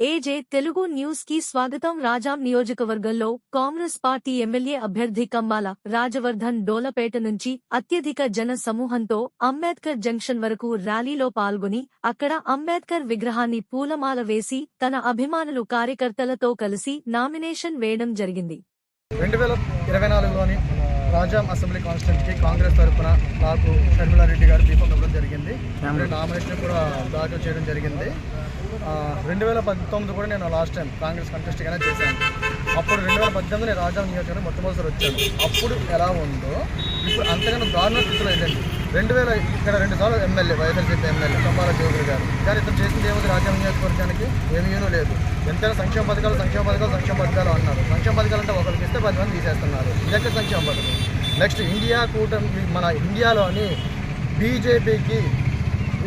ఏజే తెలుగు న్యూస్కి స్వాగతం. రాజాం నియోజకవర్గంలో కాంగ్రెస్ పార్టీ ఎమ్మెల్యే అభ్యర్థి కంబాల రాజవర్ధన్ డోలపేట నుంచి అత్యధిక జన సమూహంతో అంబేద్కర్ జంక్షన్ వరకు ర్యాలీలో పాల్గొని అక్కడ అంబేద్కర్ విగ్రహాన్ని పూలమాల వేసి తన అభిమానులు కార్యకర్తలతో కలిసి నామినేషన్ వేయడం జరిగింది. రెండు వేల ఇరవై నాలుగులోని రాజాం అసెంబ్లీ కాన్స్టిట్యూన్సీకి కాంగ్రెస్ తరఫున నాకు షర్మిలారెడ్డి గారు దీపం ఇవ్వడం జరిగింది. నామినేషన్ కూడా దాఖలు చేయడం జరిగింది. రెండు వేల పంతొమ్మిది కూడా నేను లాస్ట్ టైం కాంగ్రెస్ కంటెస్ట్గానే చేశాను. అప్పుడు రెండు వేల పద్దెనిమిది నేను రాజాం నియోజకవర్గం మొట్టమొదటిసారి వచ్చాను. అప్పుడు ఎలా ఉందో ఇప్పుడు అంతకన్నా దారుణ స్థితిలో ఏంటండి? రెండు వేల ఇక్కడ రెండు సార్లు MLA YSRCP MLA Kambala Joguru garu. కానీ ఇతను చేసింది ఏముంది రాజ్యాంగ నియోజకవర్గానికి ఏమీనూ లేదు. ఎంతైనా సంక్షేమ పథకాలు సంక్షేమ పథకాలు సంక్షేమ పథకాలు అన్నారు. సంక్షేమ పథకాలు అంటే ఒకరికి ఇస్తే పది మంది తీసేస్తున్నారు. ఇదెక్కడ సంక్షేమ పథకం? నెక్స్ట్ ఇండియా కూటమి మన ఇండియాలోని బీజేపీకి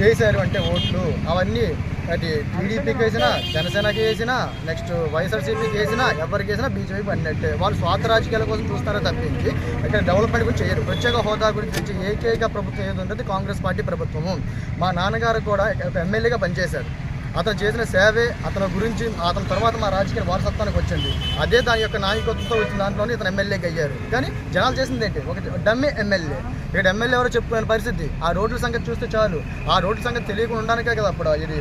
వేశారు అంటే ఓట్లు. అవన్నీ అది టీడీపీకి వేసినా జనసేనకి వేసినా నెక్స్ట్ వైఎస్ఆర్సీపీకి వేసినా ఎవరికి వేసినా బీజేపీ అన్నట్టే వాళ్ళు స్వార్థ రాజకీయాల కోసం చూస్తారో తప్పించి ఇక్కడ డెవలప్మెంట్ గురించి చేయరు. ప్రత్యేక హోదా గురించి ఏకైక ప్రభుత్వం ఏది ఉంటుంది కాంగ్రెస్ పార్టీ ప్రభుత్వము. మా నాన్నగారు కూడా ఎమ్మెల్యేగా పనిచేశారు. అతను చేసిన సేవే అతని గురించి అతని తర్వాత మా రాజకీయ వారసత్వానికి వచ్చింది. అదే దాని యొక్క నాయకత్వంతో వచ్చిన దాంట్లోనే ఇతను ఎమ్మెల్యేకి అయ్యారు. కానీ జనాలు చేసింది ఏంటి? ఒక డమ్మే ఎమ్మెల్యే ఇక్కడ ఎమ్మెల్యే ఎవరో చెప్పుకునే పరిస్థితి. ఆ రోడ్ల సంగతి చూస్తే చాలు. ఆ రోడ్ల సంగతి తెలియకుండా ఉండడానికే కదా అప్పుడు. ఇది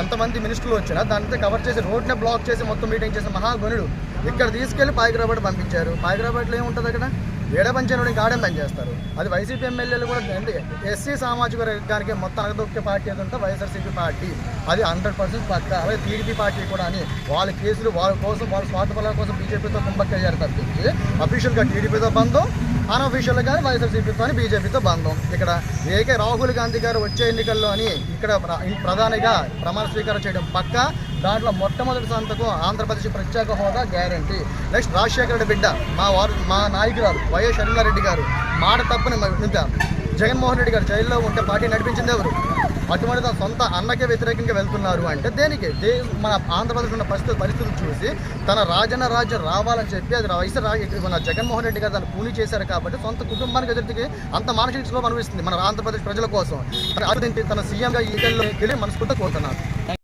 అంతమంది మినిస్టర్లు వచ్చినా దాంతో కవర్ చేసి రోడ్నే బ్లాక్ చేసి మొత్తం మీటింగ్ చేసిన మహాగణుడు. ఇక్కడ తీసుకెళ్ళి పాయిగ్రాబాద్ పంపించారు. పాయిగ్రాబాద్లో ఏముంటుంది అక్కడ? ఏడ పనిచేయడం ఇంకా పని చేస్తారు. అది వైసీపీ ఎమ్మెల్యేలు కూడా అంటే ఎస్సీ సామాజిక వర్గానికి మొత్తం అనగదొక్కే పార్టీ ఏదంటే వైఎస్ఆర్సీపీ పార్టీ. అది హండ్రెడ్ పర్సెంట్ పక్క. అలాగే టీడీపీ పార్టీ కూడా అని. వాళ్ళ కేసులు వాళ్ళ కోసం వాళ్ళ స్వార్థ బలాల కోసం బీజేపీతో కుంభక్కయ్యారు తప్పించి అఫీషియల్గా టీడీపీతో బంధం అన్అఫీషియల్గా వైఎస్ఆర్సీపీతో అని బీజేపీతో బంధం. ఇక్కడ ఏకే రాహుల్ గాంధీ గారు వచ్చే ఎన్నికల్లో అని ఇక్కడ ప్ర- ప్రధానిగా ప్రమాణ స్వీకారం చేయడం పక్క. దాంట్లో మొట్టమొదటి సంతకు ఆంధ్రప్రదేశ్ ప్రత్యేక హోదా గ్యారంటీ. నెక్స్ట్ రాజశేఖర రెడ్డి బిడ్డ మా వారు మా నాయకురాలు వైఎస్ షర్మిలారెడ్డి గారు. మాట తప్పని మ- జగన్మోహన్ రెడ్డి గారు జైల్లో ఉంటే పార్టీ నడిపించింది ఎవరు? అటువంటి తన సొంత అన్నకే వ్యతిరేకంగా వెళ్తున్నారు అంటే దేనికి? దే మన ఆంధ్రప్రదేశ్ ఉన్న పరిస్థితి పరిస్థితులు చూసి తన రాజన్న రాజ్యం రావాలని చెప్పి అది వయసు రా మన జగన్మోహన్ రెడ్డి గారు దాన్ని పూని చేశారు కాబట్టి సొంత కుటుంబానికి ఎదుటికి అంత మానసిక శ్లోభం అనిపిస్తుంది మన ఆంధ్రప్రదేశ్ ప్రజల కోసం. మరి తన సీఎంగా ఈ ఎన్నికల్లో వెళ్ళి మనస్ఫూర్తిగా కోరుతున్నారు.